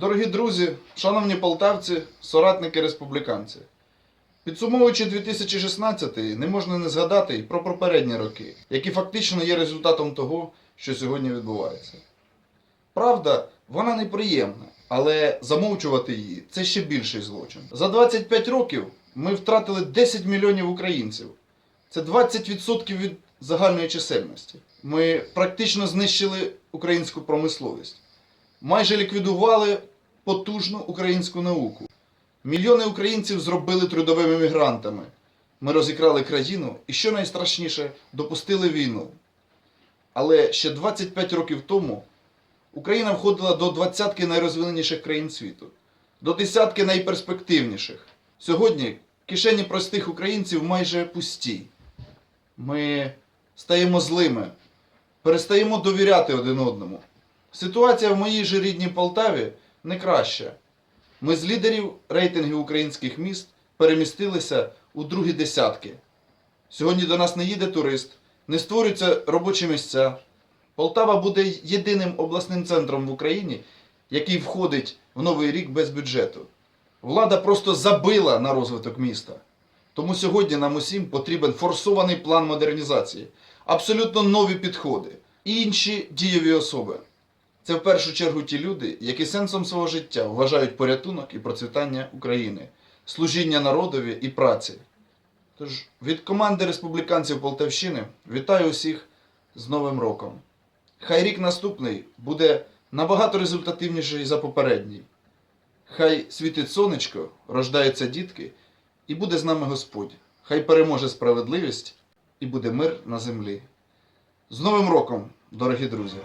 Дорогі друзі, шановні полтавці, соратники республіканці. Підсумовуючи 2016, не можна не згадати і про попередні роки, які фактично є результатом того, що сьогодні відбувається. Правда, вона неприємна, але замовчувати її це ще більший злочин. За 25 років ми втратили 10 мільйонів українців. Це 20% від загальної чисельності. Ми практично знищили українську промисловість майже ліквідували потужну українську науку. Мільйони українців зробили трудовими мігрантами. Ми розікрали країну і, що найстрашніше, допустили війну. Але ще 25 років тому Україна входила до двадцятки найрозвиненіших країн світу, до десятки найперспективніших. Сьогодні кишені простих українців майже пусті. Ми стаємо злими, перестаємо довіряти один одному. Ситуація в моїй же рідній Полтаві не краща. Ми з лідерів рейтингів українських міст перемістилися у другі десятки. Сьогодні до нас не їде турист, не створюються робочі місця. Полтава буде єдиним обласним центром в Україні, який входить в новий рік без бюджету. Влада просто забила на розвиток міста. Тому сьогодні нам усім потрібен форсований план модернізації, абсолютно нові підходи інші дієві особи. Це в першу чергу ті люди, які сенсом свого життя вважають порятунок і процвітання України, служіння народові і праці. Тож від команди республіканців Полтавщини вітаю усіх з Новим роком. Хай рік наступний буде набагато результативніший за попередній. Хай світить сонечко, рождаються дітки, і буде з нами Господь. Хай переможе справедливість і буде мир на землі. З Новим роком, дорогі друзі!